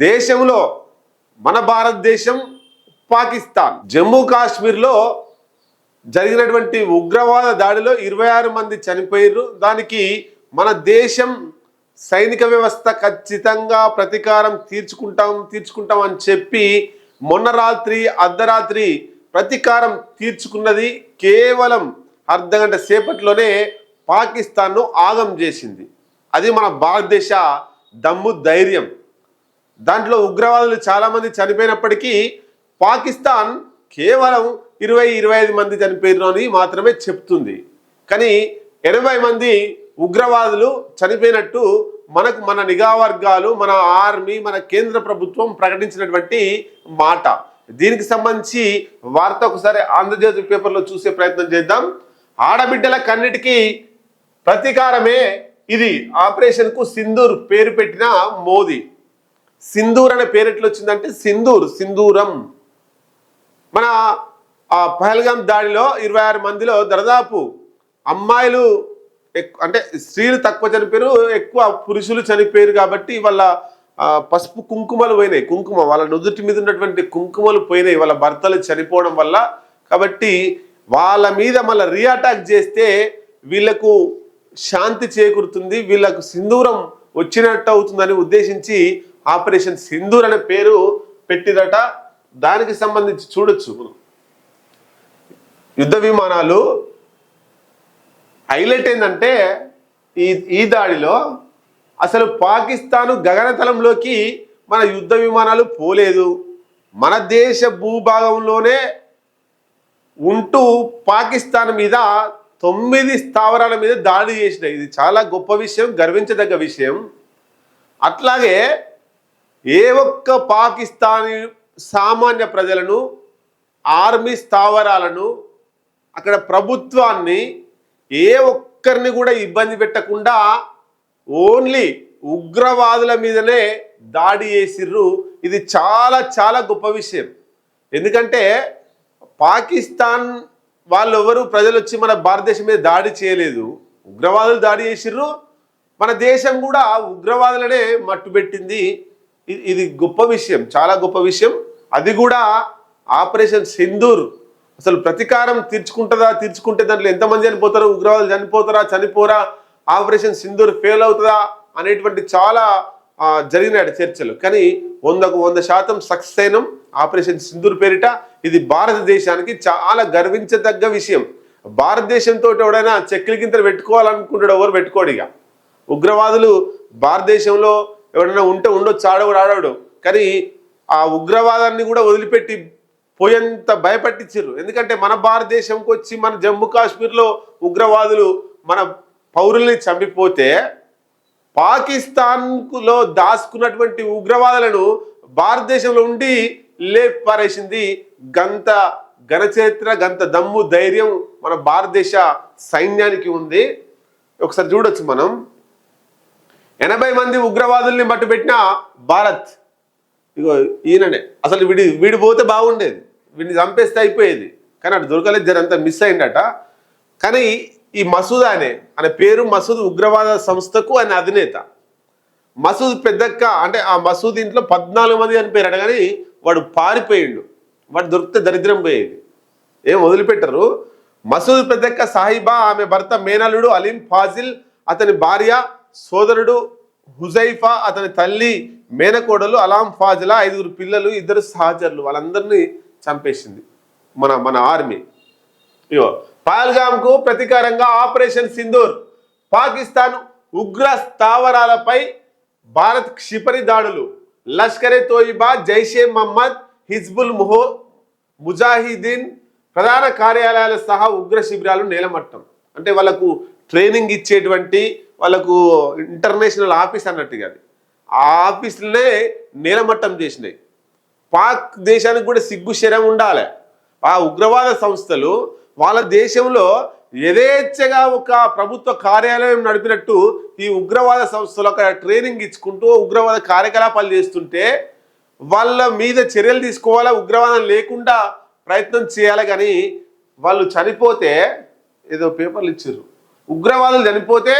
దేశంలో మన భారతదేశం పాకిస్తాన్ జమ్మూ కాశ్మీర్లో జరిగినటువంటి ఉగ్రవాద దాడిలో ఇరవై ఆరు మంది చనిపోయారు దానికి మన దేశం సైనిక వ్యవస్థ ఖచ్చితంగా ప్రతీకారం తీర్చుకుంటాం తీర్చుకుంటాం అని చెప్పి మొన్న రాత్రి అర్ధరాత్రి ప్రతీకారం తీర్చుకున్నది కేవలం అర్ధ గంట సేపట్లోనే పాకిస్తాన్ను ఆగం చేసింది. అది మన భారతదేశ దమ్ము ధైర్యం. దాంట్లో ఉగ్రవాదులు చాలామంది చనిపోయినప్పటికీ పాకిస్తాన్ కేవలం ఇరవై ఇరవై ఐదు మంది చనిపోయారు అని మాత్రమే చెప్తుంది. కానీ ఎనభై మంది ఉగ్రవాదులు చనిపోయినట్టు మనకు మన నిఘా వర్గాలు మన ఆర్మీ మన కేంద్ర ప్రభుత్వం ప్రకటించినటువంటి మాట. దీనికి సంబంధించి వార్త ఒకసారి ఆంధ్రజ్యోతి పేపర్లో చూసే ప్రయత్నం చేద్దాం. ఆడబిడ్డల కన్నిటికీ ప్రతీకారమే ఇది. ఆపరేషన్కు సింధూర్ పేరు పెట్టిన మోదీ. సింధూర్ అనే పేరు ఎట్లా వచ్చిందంటే సింధూర్ సింధూరం. మన ఆ పహల్గాం దాడిలో ఇరవై ఆరు మందిలో దాదాపు అమ్మాయిలు అంటే స్త్రీలు తక్కువ చనిపోయారు ఎక్కువ పురుషులు చనిపోయారు కాబట్టి వాళ్ళ పసుపు కుంకుమలు పోయినాయి. కుంకుమ వాళ్ళ నుదుటి మీద ఉన్నటువంటి కుంకుమలు పోయినాయి. వాళ్ళ భర్తలు చనిపోవడం వల్ల కాబట్టి వాళ్ళ మీద మళ్ళీ రీఅటాక్ చేస్తే వీళ్ళకు శాంతి చేకూరుతుంది. వీళ్ళకు సింధూరం వచ్చినట్టు అవుతుందని ఉద్దేశించి ఆపరేషన్ సింధూర్ అనే పేరు పెట్టిరట. దానికి సంబంధించి చూడొచ్చు. మనం. యుద్ధ విమానాలు హైలైట్ ఏంటంటే ఈ ఈ దాడిలో అసలు పాకిస్తాను గగనతలంలోకి మన యుద్ధ విమానాలు పోలేదు. మన దేశ భూభాగంలోనే ఉంటూ పాకిస్తాన్ మీద తొమ్మిది స్థావరాల మీద దాడి చేసినాయి. ఇది చాలా గొప్ప విషయం గర్వించదగ్గ విషయం. అట్లాగే ఏ ఒక్క పాకిస్తానీ సామాన్య ప్రజలను ఆర్మీ స్థావరాలను అక్కడ ప్రభుత్వాన్ని ఏ ఒక్కరిని కూడా ఇబ్బంది పెట్టకుండా ఓన్లీ ఉగ్రవాదుల మీదనే దాడి చేసిర్రు. ఇది చాలా చాలా గొప్ప విషయం. ఎందుకంటే పాకిస్తాన్ వాళ్ళు ఎవరు ప్రజలు వచ్చి మన భారతదేశం మీద దాడి చేయలేదు. ఉగ్రవాదులు దాడి చేసిర్రు. మన దేశం కూడా ఉగ్రవాదులనే మట్టుబెట్టింది. ఇది గొప్ప విషయం చాలా గొప్ప విషయం. అది కూడా ఆపరేషన్ సింధూర్. అసలు ప్రతీకారం తీర్చుకుంటుందా తీర్చుకుంటే దాంట్లో ఎంతమంది చనిపోతారు ఉగ్రవాదులు చనిపోతారా చనిపోరా ఆపరేషన్ సింధూర్ ఫెయిల్ అవుతుందా అనేటువంటి చాలా జరిగినాడు చర్చలు. కానీ వందకు వంద శాతం సక్సెస్ అయినం ఆపరేషన్ సింధూర్ పేరిట. ఇది భారతదేశానికి చాలా గర్వించదగ్గ విషయం. భారతదేశంతో ఎవడైనా చెక్కిలి గింతలు పెట్టుకోవాలనుకుంటాడు ఎవరు పెట్టుకోడు ఇక. ఉగ్రవాదులు భారతదేశంలో ఎవరైనా ఉంటే ఉండొచ్చు ఆడవాడు ఆడవాడు కానీ ఆ ఉగ్రవాదాన్ని కూడా వదిలిపెట్టి పోయేంత భయపట్టించారు ఎందుకంటే మన భారతదేశంకి వచ్చి మన జమ్మూ కాశ్మీర్లో ఉగ్రవాదులు మన పౌరుల్ని చంపిపోతే పాకిస్తాన్లో దాచుకున్నటువంటి ఉగ్రవాదులను భారతదేశంలో ఉండి లేపారేసింది గంత ఘనచరిత్ర గంత దమ్ము ధైర్యం మన భారతదేశ సైన్యానికి ఉంది. ఒకసారి చూడొచ్చు మనం. ఎనభై మంది ఉగ్రవాదుల్ని మట్టుపెట్టిన భారత్ ఇగో ఈయననే. అసలు వీడి వీడి పోతే బాగుండేది. వీడిని చంపేస్తే అయిపోయేది. కానీ అటు దొరకలేదు జరంతా మిస్ అయిందట. కానీ ఈ మసూద్ అనే అనే పేరు మసూద్ ఉగ్రవాద సంస్థకు ఆయన అధినేత. మసూద్ పెద్దక్క అంటే ఆ మసూద్ ఇంట్లో పద్నాలుగు మంది అని పేరట కానీ వాడు పారిపోయిండు. వాడు దొరికితే దరిద్రం పోయేది. ఏం వదిలిపెట్టరు. మసూద్ పెద్దక్క సాహిబా ఆమె భర్త మేనలుడు అలీం ఫాజిల్ అతని భార్య సోదరుడు హుజైఫా అతని తల్లి మేనకోడలు అలాం ఫాజిలా ఐదుగురు పిల్లలు ఇద్దరు సహచరులు వాళ్ళందరినీ చంపేసింది మన మన ఆర్మీ. ఇగో పహల్గామ్కు ప్రతీకారంగా ఆపరేషన్ సింధూర్. పాకిస్తాన్ ఉగ్ర స్థావరాలపై భారత్ క్షిపణి దాడులు. లష్కరే తోయిబా జైషే మహమ్మద్ హిజ్బుల్ ముహో ముజాహిదీన్ ప్రధాన కార్యాలయాల సహా ఉగ్ర శిబిరాలు నేలమట్టం. అంటే వాళ్ళకు ట్రైనింగ్ ఇచ్చేటువంటి వాళ్ళకు ఇంటర్నేషనల్ ఆఫీస్ అన్నట్టుగా అది. ఆ ఆఫీసులనే నేలమట్టం చేసినాయి. పాక్ దేశానికి కూడా సిగ్గు శరం ఉండాలి. ఆ ఉగ్రవాద సంస్థలు వాళ్ళ దేశంలో యథేచ్ఛగా ఒక ప్రభుత్వ కార్యాలయం నడిపినట్టు ఈ ఉగ్రవాద సంస్థలు అక్కడ ట్రైనింగ్ ఇచ్చుకుంటూ ఉగ్రవాద కార్యకలాపాలు చేస్తుంటే వాళ్ళ మీద చర్యలు తీసుకోవాలా ఉగ్రవాదం లేకుండా ప్రయత్నం చేయాలి కానీ వాళ్ళు చనిపోతే ఏదో పేపర్లు ఇచ్చారు. ఉగ్రవాదులు చనిపోతే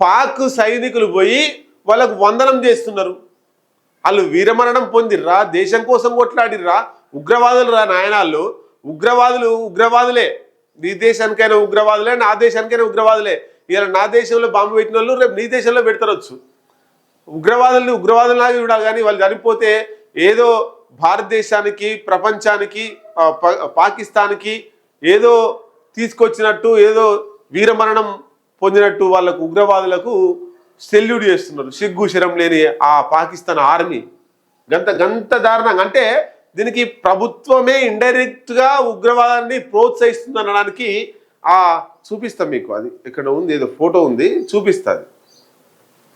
పాక్ సైనికులు పోయి వాళ్ళకు వందనం చేస్తున్నారు. వాళ్ళు వీరమరణం పొందిర్రా దేశం కోసం కొట్లాడిర్రా ఉగ్రవాదులు రా నాయనాళ్ళు. ఉగ్రవాదులు ఉగ్రవాదులే. నీ దేశానికైనా ఉగ్రవాదులే నా దేశానికైనా ఉగ్రవాదులే. ఇలా నా దేశంలో బాంబు పెట్టిన వాళ్ళు రేపు నీ దేశంలో పెడతారొచ్చు. ఉగ్రవాదుల్ని ఉగ్రవాదులాగా చూడాలి కానీ వాళ్ళు చనిపోతే ఏదో భారతదేశానికి ప్రపంచానికి పాకిస్తాన్కి ఏదో తీసుకొచ్చినట్టు ఏదో వీరమరణం పొందినట్టు వాళ్ళకు ఉగ్రవాదులకు సెల్యూట్ చేస్తున్నారు. సిగ్గు శరం లేని ఆ పాకిస్తాన్ ఆర్మీ. గంత గంత దారుణంగా. అంటే దీనికి ప్రభుత్వమే ఇండైరెక్ట్గా ఉగ్రవాదాన్ని ప్రోత్సహిస్తుంది అనడానికి ఆ చూపిస్తాం మీకు అది. ఇక్కడ ఉంది? ఏదో ఫోటో ఉంది. చూపిస్తుంది.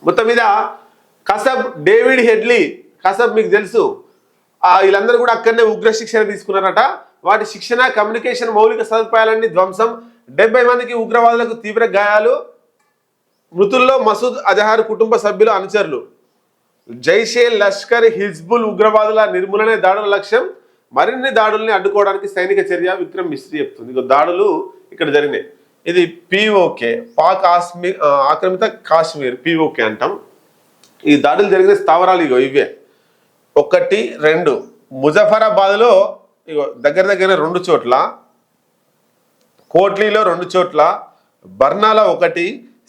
మొత్తం మీద కసబ్ డేవిడ్ హెడ్లీ కసబ్ మీకు తెలుసు. వీళ్ళందరూ కూడా అక్కడనే ఉగ్ర శిక్షణ తీసుకున్నారట. వాటి శిక్షణ కమ్యూనికేషన్ మౌలిక సదుపాయాలన్నీ ధ్వంసం. డెబ్బై మందికి ఉగ్రవాదులకు తీవ్ర గాయాలు మృతుల్లో మసూద్ అజహార్ కుటుంబ సభ్యులు అనుచరులు. జైషే లష్కర్ హిజ్బుల్ ఉగ్రవాదుల నిర్మూలనే దాడుల లక్ష్యం మరిన్ని దాడుల్ని అడ్డుకోవడానికి సైనిక చర్య విక్రమ్ మిస్త్రీ చెప్తుంది. ఇక దాడులు ఇక్కడ జరిగినాయి. ఇది పిఓకే పాక్ ఆస్మి ఆక్రమిత కాశ్మీర్ పిఓకే అంటాం. ఈ దాడులు జరిగిన స్థావరాలు ఇగో ఇవే. ఒకటి రెండు. ముజఫరాబాద్లో ఇగో దగ్గర దగ్గర రెండు చోట్ల కోట్లీలో రెండు చోట్ల బర్నాలో ఒకటి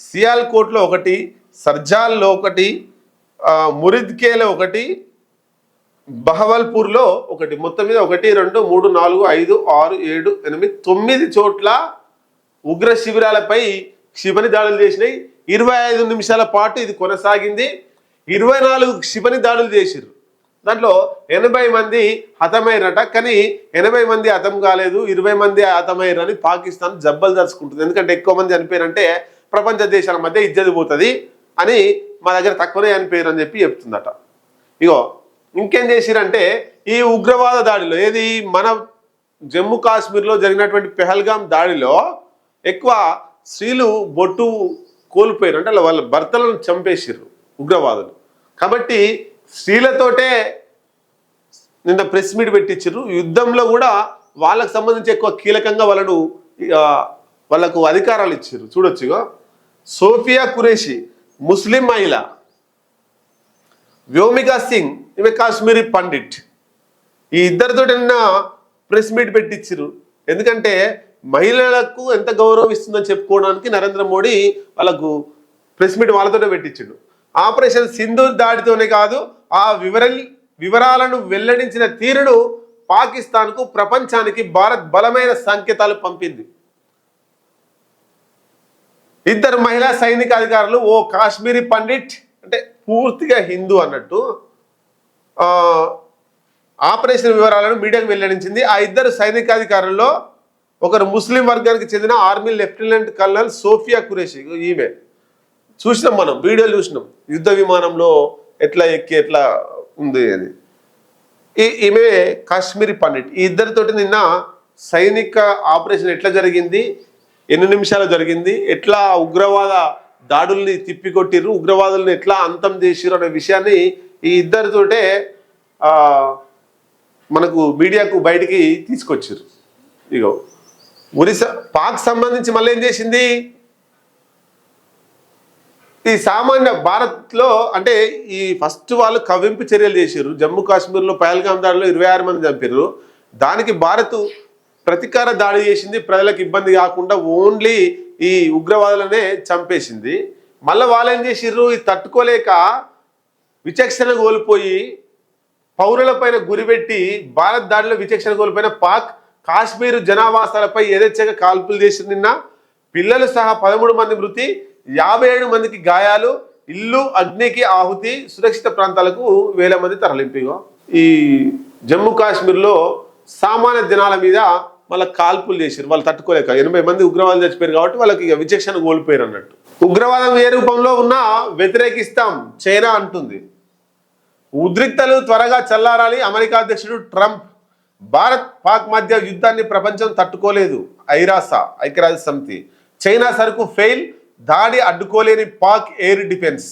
సియాల్కోట్లో ఒకటి సర్జాల్లో ఒకటి మురిద్కేలో ఒకటి బహవల్పూర్లో ఒకటి. మొత్తం మీద ఒకటి రెండు మూడు నాలుగు ఐదు ఆరు ఏడు ఎనిమిది తొమ్మిది చోట్ల ఉగ్ర శిబిరాలపై క్షిపణి దాడులు చేసినాయి. ఇరవై ఐదు నిమిషాల పాటు ఇది కొనసాగింది. ఇరవై నాలుగు క్షిపణి దాడులు చేసిర్రు. దాంట్లో ఎనభై మంది హతమైరట కానీ ఎనభై మంది హతం కాలేదు ఇరవై మంది హతమైరు అని పాకిస్తాన్ జబ్బలు దరుచుకుంటుంది ఎందుకంటే ఎక్కువ మంది చనిపోయారంటే ప్రపంచ దేశాల మధ్య ఇజ్జది పోతుంది అని మా దగ్గర తక్కువనే చనిపోయారు అని చెప్పి చెప్తుందట. ఇగో ఇంకేం చేసిరంటే ఈ ఉగ్రవాద దాడిలో ఏది మన జమ్మూ కాశ్మీర్లో జరిగినటువంటి పెహల్గాం దాడిలో ఎక్కువ స్త్రీలు బొట్టు కోల్పోయారు అంటే వాళ్ళ- వాళ్ళ భర్తలను చంపేసిర్రు ఉగ్రవాదులు. కాబట్టి స్త్రీలతోటే నిన్న ప్రెస్ మీట్ పెట్టించారు యుద్ధంలో కూడా వాళ్ళకు సంబంధించి ఎక్కువ కీలకంగా వాళ్ళను వాళ్ళకు అధికారాలు ఇచ్చారు చూడొచ్చుగా సోఫియా కురేషి ముస్లిం మహిళ వ్యోమికా సింగ్ ఇవి కాశ్మీరీ పండిట్. ఈ ఇద్దరితో నిన్న ప్రెస్ మీట్ పెట్టించారు ఎందుకంటే మహిళలకు ఎంత గౌరవం ఇస్తుందని చెప్పుకోవడానికి నరేంద్ర మోడీ వాళ్ళకు ప్రెస్ మీట్ వాళ్ళతోనే పెట్టించాడు. ఆపరేషన్ సింధూర్ దాడితోనే కాదు ఆ వివర వివరాలను వెల్లడించిన తీరును పాకిస్తాన్కు ప్రపంచానికి భారత్ బలమైన సంకేతాలు పంపింది. ఇద్దరు మహిళా సైనిక అధికారులు ఓ కాశ్మీరీ పండిట్ అంటే పూర్తిగా హిందూ అన్నట్టు ఆపరేషన్ వివరాలను మీడియాకు వెల్లడించింది. ఆ ఇద్దరు సైనికాధికారుల్లో ఒకరు ముస్లిం వర్గానికి చెందిన army lieutenant colonel Sofia Qureshi ఈమె. చూసినాం మనం వీడియోలు చూసినాం. యుద్ధ విమానంలో ఎట్లా ఎక్కి ఎట్లా ఉంది అని. ఈ- ఈమె కాశ్మీరీ పండిట్. ఈ ఇద్దరితోటి నిన్న సైనిక ఆపరేషన్ ఎట్లా జరిగింది? ఎన్ని నిమిషాలు జరిగింది? ఎట్లా ఉగ్రవాద దాడుల్ని తిప్పికొట్టిర్రు? ఉగ్రవాదుల్ని ఎట్లా అంతం చేసిర్రు అనే విషయాన్ని ఈ ఇద్దరితోటే మనకు మీడియాకు బయటికి తీసుకొచ్చారు ఇగో ఒరిస్సా పాక్ సంబంధించి మళ్ళీ ఏం చేసింది? ఈ సామాన్య భారత్లో అంటే ఈ ఫస్ట్ వాళ్ళు కవింపు చర్యలు చేశారు జమ్మూ కాశ్మీర్లో పహల్గామ్ దాడిలో ఇరవై ఆరు మంది చంపారు దానికి భారత్ ప్రతీకార దాడి చేసింది ప్రజలకు ఇబ్బంది కాకుండా ఓన్లీ ఈ ఉగ్రవాదులనే చంపేసింది. మళ్ళీ వాళ్ళు ఏం చేసిర్రు? ఇది తట్టుకోలేక విచక్షణ కోల్పోయి పౌరులపైన గురిపెట్టి భారత్ దాడిలో విచక్షణ కోల్పోయిన పాక్ కాశ్మీర్ జనావాసాలపై యథేచ్ఛగా కాల్పులు చేసిన నిన్న. పిల్లలు సహా పదమూడు మంది మృతి. యాభై ఏడు మందికి గాయాలు ఇల్లు అగ్నికి ఆహుతి సురక్షిత ప్రాంతాలకు వేల మంది తరలింపుగా. ఈ జమ్మూ కాశ్మీర్లో సామాన్య జనాల మీద వాళ్ళ కాల్పులు చేశారు వాళ్ళు తట్టుకోలేక. ఎనభై మంది ఉగ్రవాదులు చచ్చిపోయారు కాబట్టి వాళ్ళకి ఇక విచక్షణ కోల్పోయారు అన్నట్టు. ఉగ్రవాదం ఏ రూపంలో ఉన్నా వ్యతిరేకిస్తాం చైనా అంటుంది. ఉద్రిక్తలు త్వరగా చల్లారాలి అమెరికా అధ్యక్షుడు ట్రంప్. భారత్ పాక్ మధ్య యుద్ధాన్ని ప్రపంచం తట్టుకోలేదు ఐరాస ఐక్యరాజ్య సమితి. చైనా సరుకు ఫెయిల్ దాడి అడ్డుకోలేని పాక్ ఎయిర్ డిఫెన్స్.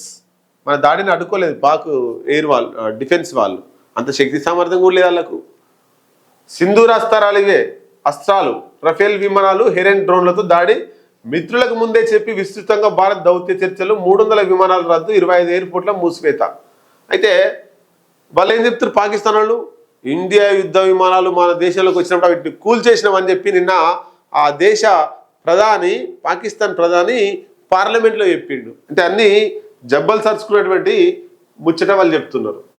మన దాడిని అడ్డుకోలేదు పాక్ ఎయిర్ వాళ్ళు డిఫెన్స్ వాళ్ళు. అంత శక్తి సామర్థ్యం కూడా లేదు వాళ్ళకు. సింధూర అస్త్రాలు ఇవే. అస్త్రాలు రఫేల్ విమానాలు హెరెన్ డ్రోన్లతో దాడి. మిత్రులకు ముందే చెప్పి విస్తృతంగా భారత్ దౌత్య చర్చలు మూడు వందల విమానాల రద్దు ఇరవై ఐదు ఎయిర్పోర్ట్ల మూసివేత. అయితే వాళ్ళు ఏం చెప్తారు పాకిస్తాన్ వాళ్ళు? ఇండియా యుద్ధ విమానాలు మన దేశంలోకి వచ్చినప్పుడు వీటిని కూల్ చేసినామని చెప్పి నిన్న ఆ దేశ ప్రధాని పాకిస్తాన్ ప్రధాని పార్లమెంట్లో చెప్పిండు. అంటే అన్నీ జబ్బలు సరుచుకున్నటువంటి ముచ్చట వాళ్ళు చెప్తున్నారు.